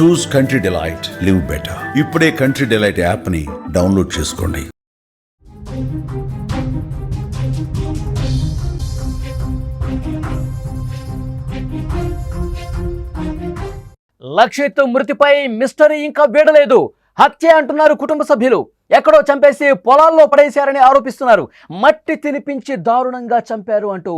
Choose Country Delight live better ఇప్పుడే country delight యాప్ని download చేసుకోండి. లక్షిత్ మృతిపై మిస్టరీ ఇంకా వీడలేదు. హత్య అంటున్నారు కుటుంబ సభ్యులు. ఎక్కడో చంపేసి పొలాల్లో పడేశారని ఆరోపిస్తున్నారు. మట్టి తినిపించి దారుణంగా చంపారు అంటూ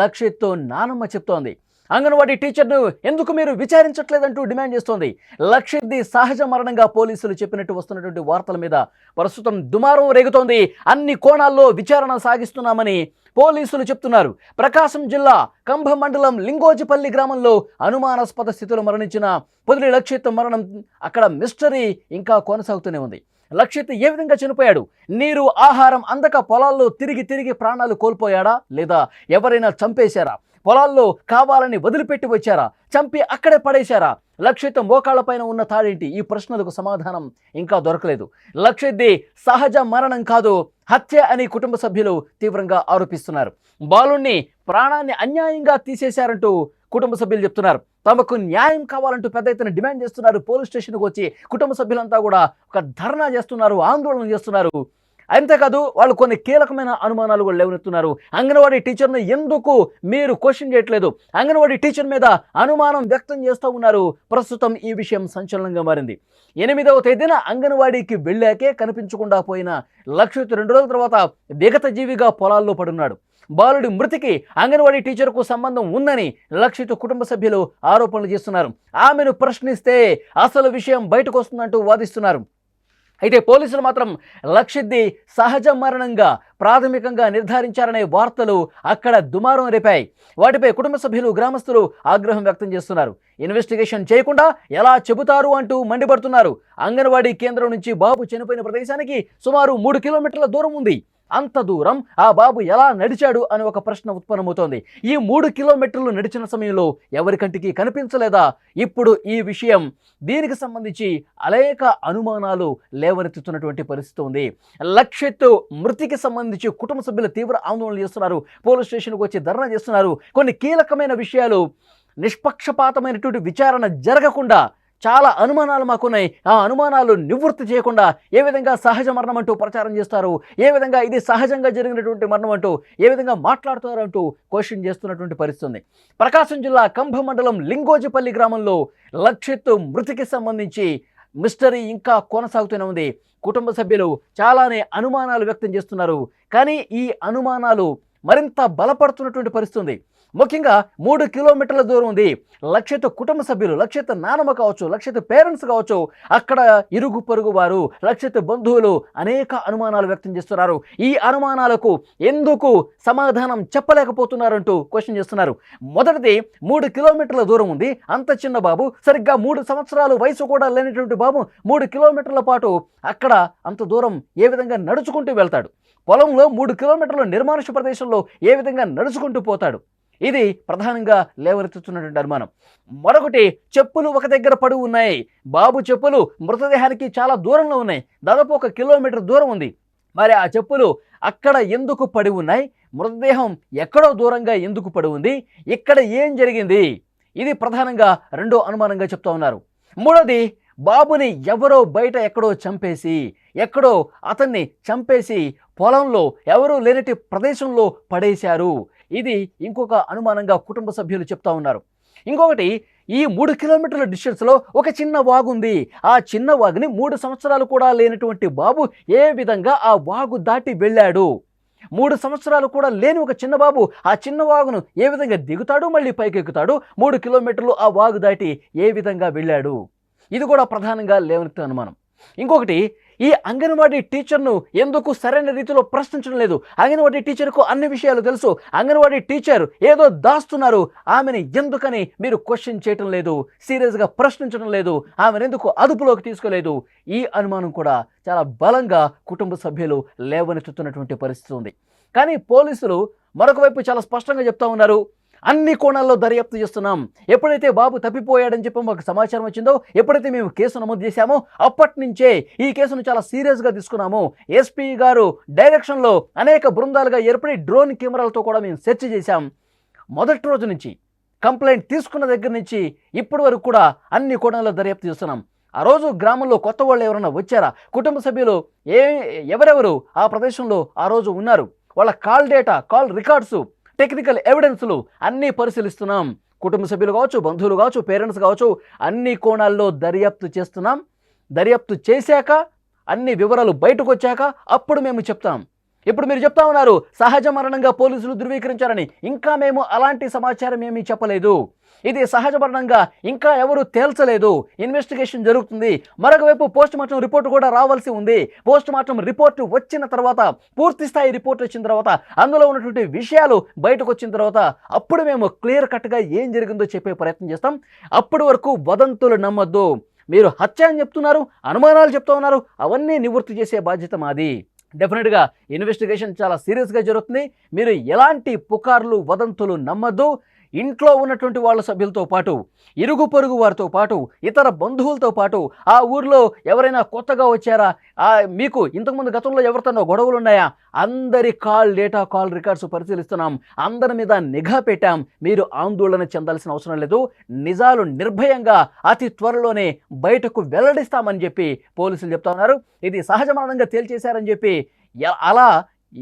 లక్షిత్ నానమ్మ చెప్తోంది. అంగన్వాడీ టీచర్ను ఎందుకు మీరు విచారించట్లేదంటూ డిమాండ్ చేస్తోంది. లక్షిత్ది సహజ మరణంగా పోలీసులు చెప్పినట్టు వస్తున్నటువంటి వార్తల మీద ప్రస్తుతం దుమారం రేగుతోంది. అన్ని కోణాల్లో విచారణ సాగిస్తున్నామని పోలీసులు చెప్తున్నారు. ప్రకాశం జిల్లా కంభ మండలం లింగోజిపల్లి గ్రామంలో అనుమానాస్పద స్థితిలో మరణించిన పొదిలి లక్షిత్ మరణం అక్కడ మిస్టరీ ఇంకా కొనసాగుతూనే ఉంది. లక్షిత్ ఏ విధంగా చనిపోయాడు? నీరు ఆహారం అందక పొలాల్లో తిరిగి తిరిగి ప్రాణాలు కోల్పోయాడా లేదా? ఎవరైనా చంపేశారా? పొలాల్లో కావాలని వదిలిపెట్టి వచ్చారా? చంపి అక్కడే పడేశారా? లక్షిత్ మోకాళ్ళపైన ఉన్న తాడేంటి? ఈ ప్రశ్నలకు సమాధానం ఇంకా దొరకలేదు. లక్షిత్ది సహజ మరణం కాదు హత్య అని కుటుంబ సభ్యులు తీవ్రంగా ఆరోపిస్తున్నారు. బాలుణ్ణి ప్రాణాన్ని అన్యాయంగా తీసేశారంటూ కుటుంబ సభ్యులు చెప్తున్నారు. తమకు న్యాయం కావాలంటూ పెద్ద ఎత్తున డిమాండ్ చేస్తున్నారు. పోలీస్ స్టేషన్కి వచ్చి కుటుంబ సభ్యులంతా కూడా ఒక ధర్నా చేస్తున్నారు ఆందోళన చేస్తున్నారు. అంతేకాదు వాళ్ళు కొన్ని కీలకమైన అనుమానాలు కూడా లేవనెత్తున్నారు. అంగన్వాడీ టీచర్ను ఎందుకు మీరు క్వశ్చన్ చేయట్లేదు? అంగన్వాడీ టీచర్ మీద అనుమానం వ్యక్తం చేస్తూ ఉన్నారు. ప్రస్తుతం ఈ విషయం సంచలనంగా మారింది. ఎనిమిదవ తేదీన అంగన్వాడీకి వెళ్ళాకే కనిపించకుండా పోయిన లక్షిత్ రెండు రోజుల తర్వాత విగత జీవిగా పొలాల్లో పడున్నాడు. బాలుడి మృతికి అంగన్వాడీ టీచర్కు సంబంధం ఉందని లక్షిత్ కుటుంబ సభ్యులు ఆరోపణలు చేస్తున్నారు. ఆమెను ప్రశ్నిస్తే అసలు విషయం బయటకు వస్తుందంటూ వాదిస్తున్నారు. అయితే పోలీసులు మాత్రం లక్షిద్ది సహజ మరణంగా ప్రాథమికంగా నిర్ధారించారనే వార్తలు అక్కడ దుమారం రేపాయి. వాటిపై కుటుంబ సభ్యులు గ్రామస్తులు ఆగ్రహం వ్యక్తం చేస్తున్నారు. ఇన్వెస్టిగేషన్ చేయకుండా ఎలా చెబుతారు అంటూ మండిపడుతున్నారు. అంగన్వాడీ కేంద్రం నుంచి బాబు చనిపోయిన ప్రదేశానికి సుమారు మూడు కిలోమీటర్ల దూరం ఉంది. అంత దూరం ఆ బాబు ఎలా నడిచాడు అని ఒక ప్రశ్న ఉత్పన్నమవుతోంది. ఈ మూడు కిలోమీటర్లు నడిచిన సమయంలో ఎవరికంటికి కనిపించలేదా? ఇప్పుడు ఈ విషయం దీనికి సంబంధించి అనేక అనుమానాలు లేవనెత్తుతున్నటువంటి పరిస్థితి ఉంది. లక్షిత్ మృతికి సంబంధించి కుటుంబ సభ్యులు తీవ్ర ఆందోళన చేస్తున్నారు. పోలీస్ స్టేషన్కి వచ్చి ధర్నా చేస్తున్నారు. కొన్ని కీలకమైన విషయాలు నిష్పక్షపాతమైనటువంటి విచారణ జరగకుండా చాలా అనుమానాలు మాకున్నాయి. ఆ అనుమానాలు నివృత్తి చేయకుండా ఏ విధంగా సహజ మరణం అంటూ ప్రచారం చేస్తారు? ఏ విధంగా ఇది సహజంగా జరిగినటువంటి మరణం అంటూ ఏ విధంగా మాట్లాడుతారంటూ క్వశ్చన్ చేస్తున్నటువంటి పరిస్థితి ఉంది. ప్రకాశం జిల్లా కంభ మండలం లింగోజిపల్లి గ్రామంలో లక్షిత్ మృతికి సంబంధించి మిస్టరీ ఇంకా కొనసాగుతూనే ఉంది. కుటుంబ సభ్యులు చాలానే అనుమానాలు వ్యక్తం చేస్తున్నారు. కానీ ఈ అనుమానాలు మరింత బలపడుతున్నటువంటి పరిస్థితి ఉంది. ముఖ్యంగా మూడు కిలోమీటర్ల దూరం ఉంది. లక్షిత కుటుంబ సభ్యులు లక్షిత నానమ్మ కావచ్చు లక్షిత పేరెంట్స్ కావచ్చు అక్కడ ఇరుగు పొరుగు వారు లక్షిత బంధువులు అనేక అనుమానాలు వ్యక్తం చేస్తున్నారు. ఈ అనుమానాలకు ఎందుకు సమాధానం చెప్పలేకపోతున్నారంటూ క్వశ్చన్ చేస్తున్నారు. మొదటిది మూడు కిలోమీటర్ల దూరం ఉంది. అంత చిన్న బాబు సరిగ్గా మూడు సంవత్సరాలు వయసు కూడా లేనటువంటి బాబు మూడు కిలోమీటర్ల పాటు అక్కడ అంత దూరం ఏ విధంగా నడుచుకుంటూ వెళ్తాడు? పొలంలో మూడు కిలోమీటర్ల నిర్మానుష ప్రదేశంలో ఏ విధంగా నడుచుకుంటూ పోతాడు? ఇది ప్రధానంగా లేవనెత్తుతున్నటువంటి అనుమానం. మరొకటి చెప్పులు ఒక దగ్గర పడి ఉన్నాయి. బాబు చెప్పులు మృతదేహానికి చాలా దూరంలో ఉన్నాయి. దాదాపు ఒక కిలోమీటర్ దూరం ఉంది. మరి ఆ చెప్పులు అక్కడ ఎందుకు పడి ఉన్నాయి? మృతదేహం ఎక్కడో దూరంగా ఎందుకు పడి ఉంది? ఇక్కడ ఏం జరిగింది? ఇది ప్రధానంగా రెండో అనుమానంగా చెప్తా ఉన్నారు. మూడోది బాబుని ఎవరో బయట ఎక్కడో చంపేసి ఎక్కడో అతన్ని చంపేసి పొలంలో ఎవరూ లేనటి ప్రదేశంలో పడేశారు. ఇది ఇంకొక అనుమానంగా కుటుంబ సభ్యులు చెప్తా ఉన్నారు. ఇంకొకటి ఈ మూడు కిలోమీటర్ల డిస్టెన్స్లో ఒక చిన్న వాగుంది ఆ చిన్న వాగుని మూడు సంవత్సరాలు కూడా లేనటువంటి బాబు ఏ విధంగా ఆ వాగు దాటి వెళ్ళాడు? మూడు సంవత్సరాలు కూడా లేని ఒక చిన్న బాబు ఆ చిన్న వాగును ఏ విధంగా దిగుతాడు మళ్ళీ పైకెక్కుతాడు? మూడు కిలోమీటర్లు ఆ వాగు దాటి ఏ విధంగా వెళ్ళాడు? ఇది కూడా ప్రధానంగా లేవనెత్తే అనుమానం. ఇంకొకటి ఈ అంగన్వాడీ టీచర్ను ఎందుకు సరైన రీతిలో ప్రశ్నించడం లేదు? అంగన్వాడీ టీచర్కు అన్ని విషయాలు తెలుసు. అంగన్వాడీ టీచర్ ఏదో దాస్తున్నారు. ఆమెని ఎందుకని మీరు క్వశ్చన్ చేయటం లేదు? సీరియస్గా ప్రశ్నించడం లేదు. ఆమెను ఎందుకు అదుపులోకి తీసుకోలేదు? ఈ అనుమానం కూడా చాలా బలంగా కుటుంబ సభ్యులు లేవనెత్తుతున్నటువంటి పరిస్థితి ఉంది. కానీ పోలీసులు మరొక వైపు చాలా స్పష్టంగా చెప్తా ఉన్నారు. అన్ని కోణాల్లో దర్యాప్తు చేస్తున్నాం. ఎప్పుడైతే బాబు తప్పిపోయాడని చెప్పి మాకు సమాచారం వచ్చిందో ఎప్పుడైతే మేము కేసు నమోదు చేశామో అప్పటి నుంచే ఈ కేసును చాలా సీరియస్గా తీసుకున్నాము. ఎస్పీ గారు డైరెక్షన్లో అనేక బృందాలుగా ఏర్పడి డ్రోన్ కెమెరాలతో కూడా మేము సెర్చ్ చేశాం. మొదటి రోజు నుంచి కంప్లైంట్ తీసుకున్న దగ్గర నుంచి ఇప్పటి వరకు కూడా అన్ని కోణాల్లో దర్యాప్తు చేస్తున్నాం. ఆ రోజు గ్రామంలో కొత్త వాళ్ళు ఎవరైనా వచ్చారా? కుటుంబ సభ్యులు ఏ ఎవరెవరు ఆ ప్రదేశంలో ఆ రోజు ఉన్నారు? వాళ్ళ call data call records technical ఎవిడెన్స్లు అన్నీ పరిశీలిస్తున్నాం. కుటుంబ సభ్యులు కావచ్చు బంధువులు కావచ్చు పేరెంట్స్ కావచ్చు అన్ని కోణాల్లో దర్యాప్తు చేస్తున్నాం. దర్యాప్తు చేశాక అన్ని వివరాలు బయటకు వచ్చాక అప్పుడు మేము చెప్తాం. ఇప్పుడు మీరు చెప్తా ఉన్నారు సహజ మరణంగా పోలీసులు ధృవీకరించారని. ఇంకా మేము అలాంటి సమాచారం ఏమీ చెప్పలేదు. ఇది సహజ మరణంగా ఇంకా ఎవరు తేల్చలేదు. ఇన్వెస్టిగేషన్ జరుగుతుంది. మరొక వైపు పోస్ట్ మార్టం రిపోర్ట్ కూడా రావాల్సి ఉంది. పోస్ట్ మార్టం రిపోర్ట్ వచ్చిన తర్వాత పూర్తి స్థాయి రిపోర్ట్ వచ్చిన తర్వాత అందులో ఉన్నటువంటి విషయాలు బయటకు వచ్చిన తర్వాత అప్పుడు మేము క్లియర్ కట్గా ఏం జరిగిందో చెప్పే ప్రయత్నం చేస్తాం. అప్పటి వరకు వదంతులు నమ్మద్దు. మీరు హత్య అని చెప్తున్నారు అనుమానాలు చెప్తా ఉన్నారు అవన్నీ నివృత్తి చేసే బాధ్యత మాది. డెఫినెట్గా ఇన్వెస్టిగేషన్ చాలా సీరియస్గా జరుగుతుంది. మీరు ఎలాంటి పుకార్లు వదంతులు నమ్మద్దు. ఇంట్లో ఉన్నటువంటి వాళ్ళ సభ్యులతో పాటు ఇరుగు పొరుగు వారితో పాటు ఇతర బంధువులతో పాటు ఆ ఊర్లో ఎవరైనా కొత్తగా వచ్చారా? మీకు ఇంతకుముందు గతంలో ఎవరితోనో గొడవలు ఉన్నాయా అందరి కాల్ డేటా కాల్ రికార్డ్స్ పరిశీలిస్తున్నాం. అందరి మీద నిఘా పెట్టాం. మీరు ఆందోళన చెందాల్సిన అవసరం లేదు. నిజాలు నిర్భయంగా అతి త్వరలోనే బయటకు వెల్లడిస్తామని చెప్పి పోలీసులు చెప్తా ఉన్నారు. ఇది సహజ మరణంగా తేల్చేశారని చెప్పి అలా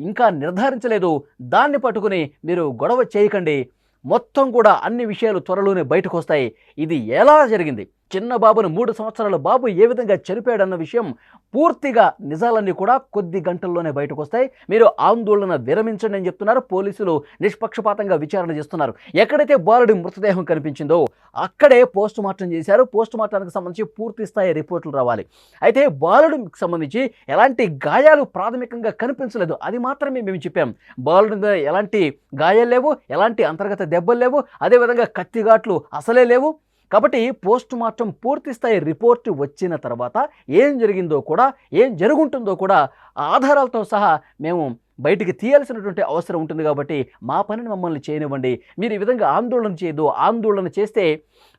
ఇంకా నిర్ధారించలేదు. దాన్ని పట్టుకుని మీరు గొడవ చేయకండి. మొత్తం కూడా అన్ని విషయాలు త్వరలోనే బయటకు వస్తాయి. ఇది ఎలా జరిగింది? చిన్న బాబును మూడు సంవత్సరాల బాబు ఏ విధంగా చనిపోయాడన్న విషయం పూర్తిగా నిజాలన్నీ కూడా కొద్ది గంటల్లోనే బయటకు వస్తాయి మీరు ఆందోళన విరమించండి అని చెప్తున్నారు. పోలీసులు నిష్పక్షపాతంగా విచారణ చేస్తున్నారు. ఎక్కడైతే బాలుడి మృతదేహం కనిపించిందో అక్కడే పోస్ట్ మార్టం చేశారు. పోస్ట్ మార్టానికి సంబంధించి పూర్తి స్థాయి రిపోర్టులు రావాలి. అయితే బాలుడికి సంబంధించి ఎలాంటి గాయాలు ప్రాథమికంగా కనిపించలేదు. అది మాత్రమే మేము చెప్పాం. బాలుడి మీద ఎలాంటి గాయాలు లేవు. ఎలాంటి అంతర్గత దెబ్బలు లేవు. అదేవిధంగా కత్తిఘాట్లు అసలే లేవు. కాబట్టి పోస్ట్ మార్టం పూర్తి స్థాయి రిపోర్ట్ వచ్చిన తర్వాత ఏం జరిగిందో కూడా ఏం జరుగుంటుందో కూడా ఆధారాలతో సహా మేము బయటికి తీయాల్సినటువంటి అవసరం ఉంటుంది కాబట్టి మా పనిని మమ్మల్ని చేయనివ్వండి. మీరు ఈ విధంగా ఆందోళన చేయదు ఆందోళన చేస్తే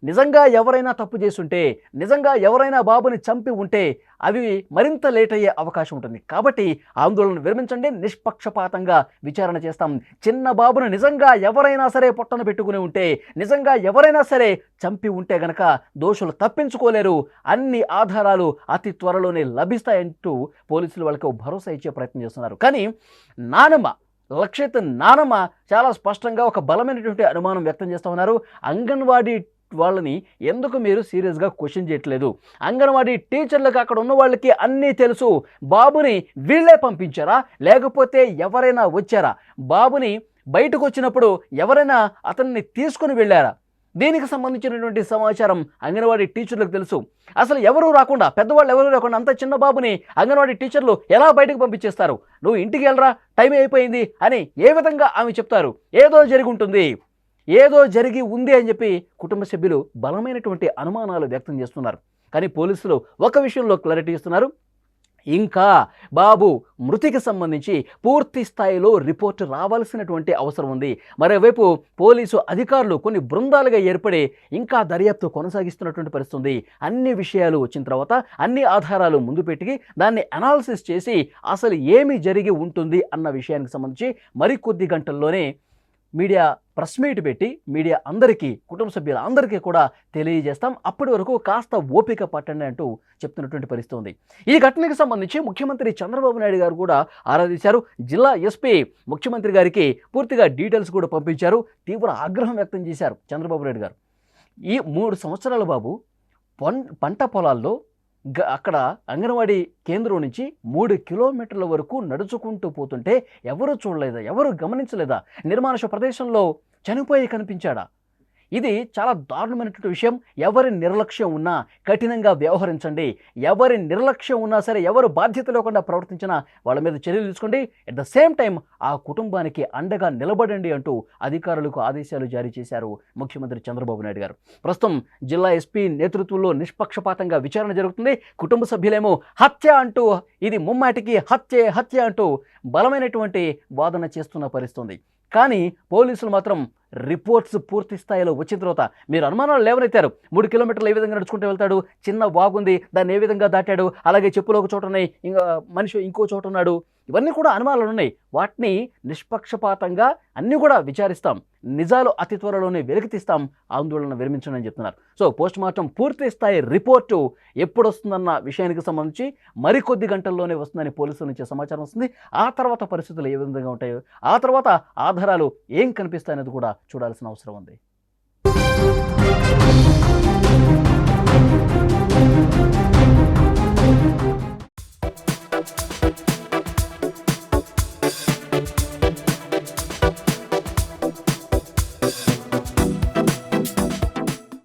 నిజంగా ఎవరైనా తప్పు చేసుంటే నిజంగా ఎవరైనా బాబుని చంపి ఉంటే అవి మరింత లేట్ అయ్యే అవకాశం ఉంటుంది. కాబట్టి ఆందోళన విరమించండి. నిష్పక్షపాతంగా విచారణ చేస్తాం. చిన్న బాబును నిజంగా ఎవరైనా సరే పొట్టన పెట్టుకుని ఉంటే నిజంగా ఎవరైనా సరే చంపి ఉంటే గనక దోషులు తప్పించుకోలేరు. అన్ని ఆధారాలు అతి త్వరలోనే లభిస్తాయంటూ పోలీసులు వాళ్ళకి భరోసా ఇచ్చే ప్రయత్నం చేస్తున్నారు. కానీ నానమ్మ లక్షిత్ నానమ్మ చాలా స్పష్టంగా ఒక బలమైనటువంటి అనుమానం వ్యక్తం చేస్తూ ఉన్నారు. అంగన్వాడీ వాళ్ళని ఎందుకు మీరు సీరియస్గా క్వశ్చన్ చేయట్లేదు? అంగన్వాడీ టీచర్లకు అక్కడ ఉన్న వాళ్ళకి అన్నీ తెలుసు. బాబుని వీళ్ళే పంపించారా? లేకపోతే ఎవరైనా వచ్చారా? బాబుని బయటకు వచ్చినప్పుడు ఎవరైనా అతన్ని తీసుకుని వెళ్ళారా? దీనికి సంబంధించినటువంటి సమాచారం అంగన్వాడీ టీచర్లకు తెలుసు. అసలు ఎవరు రాకుండా పెద్దవాళ్ళు ఎవరు రాకుండా అంత చిన్న బాబుని అంగన్వాడీ టీచర్లు ఎలా బయటకు పంపించేస్తారు? నువ్వు ఇంటికి వెళ్ళరా? టైం అయిపోయింది అని ఏ విధంగా ఆమె చెప్తారు? ఏదో జరిగి ఉంటుంది. ఏదో జరిగి ఉంది అని చెప్పి కుటుంబ సభ్యులు బలమైనటువంటి అనుమానాలు వ్యక్తం చేస్తున్నారు. కానీ పోలీసులు ఒక విషయంలో క్లారిటీ ఇస్తున్నారు. ఇంకా బాబు మృతికి సంబంధించి పూర్తి స్థాయిలో రిపోర్ట్ రావాల్సినటువంటి అవసరం ఉంది. మరోవైపు పోలీసు అధికారులు కొన్ని బృందాలుగా ఏర్పడి ఇంకా దర్యాప్తు కొనసాగిస్తున్నటువంటి పరిస్థితి ఉంది. అన్ని విషయాలు వచ్చిన తర్వాత అన్ని ఆధారాలు ముందు పెట్టి దాన్ని అనాలిసిస్ చేసి అసలు ఏమి జరిగి ఉంటుంది అన్న విషయానికి సంబంధించి మరికొద్ది గంటల్లోనే మీడియా ప్రెస్ మీట్ పెట్టి మీడియా అందరికీ కుటుంబ సభ్యుల అందరికీ కూడా తెలియజేస్తాం. అప్పటి వరకు కాస్త ఓపిక పట్టండి అంటూ చెప్తున్నటువంటి పరిస్థితి ఉంది ఈ ఘటనకు సంబంధించి ముఖ్యమంత్రి చంద్రబాబు నాయుడు గారు కూడా ఆరాధించారు జిల్లా ఎస్పీ ముఖ్యమంత్రి గారికి పూర్తిగా డీటెయిల్స్ కూడా పంపించారు. తీవ్ర ఆగ్రహం వ్యక్తం చేశారు చంద్రబాబు నాయుడు గారు. ఈ మూడు సంవత్సరాల బాబు పంట పొలాల్లో అక్కడ అంగన్వాడీ కేంద్రం నుంచి మూడు కిలోమీటర్ల వరకు నడుచుకుంటూ పోతుంటే ఎవరు చూడలేదా? ఎవరు గమనించలేదా? నిర్మానుష ప్రదేశంలో చనిపోయి కనిపించాడా? ఇది చాలా దారుణమైనటువంటి విషయం. ఎవరి నిర్లక్ష్యం ఉన్నా కఠినంగా వ్యవహరించండి. ఎవరి నిర్లక్ష్యం ఉన్నా సరే ఎవరు బాధ్యత లేకుండా ప్రవర్తించినా వాళ్ళ మీద చర్యలు తీసుకోండి. అట్ ద సేమ్ టైం ఆ కుటుంబానికి అండగా నిలబడండి అంటూ అధికారులకు ఆదేశాలు జారీ చేశారు ముఖ్యమంత్రి చంద్రబాబు నాయుడు గారు. ప్రస్తుతం జిల్లా ఎస్పీ నేతృత్వంలో నిష్పక్షపాతంగా విచారణ జరుగుతుంది. కుటుంబ సభ్యులేమో హత్య అంటూ ఇది ముమ్మాటికి హత్యే హత్య అంటూ బలమైనటువంటి వాదన చేస్తున్న పరిస్థితుంది. కానీ పోలీసులు మాత్రం రిపోర్ట్స్ పూర్తి స్థాయిలో వచ్చిన తర్వాత మీరు అనుమానాలు లేవనెత్తారు. మూడు కిలోమీటర్లు ఏ విధంగా నడుచుకుంటూ వెళ్తాడు? చిన్న వాగుంది దాన్ని ఏ విధంగా దాటాడు? అలాగే చెప్పులు ఒక చోట ఉన్నాయి. ఇంకా మనిషి ఇంకో చోట ఉన్నాడు. ఇవన్నీ కూడా అనుమానాలు ఉన్నాయి. వాటిని నిష్పక్షపాతంగా అన్నీ కూడా విచారిస్తాం. నిజాలు అతి త్వరలోనే వెలికితీస్తాం ఆందోళన విరమించండి అని చెప్తున్నారు. సో పోస్ట్ మార్టం పూర్తి స్థాయి రిపోర్టు ఎప్పుడు వస్తుందన్న విషయానికి సంబంధించి మరికొద్ది గంటల్లోనే వస్తుందని పోలీసుల నుంచి సమాచారం వస్తుంది. ఆ తర్వాత పరిస్థితులు ఏ విధంగా ఉంటాయో ఆ తర్వాత ఆధారాలు ఏం కనిపిస్తాయనేది కూడా చూడాల్సిన అవసరం ఉంది.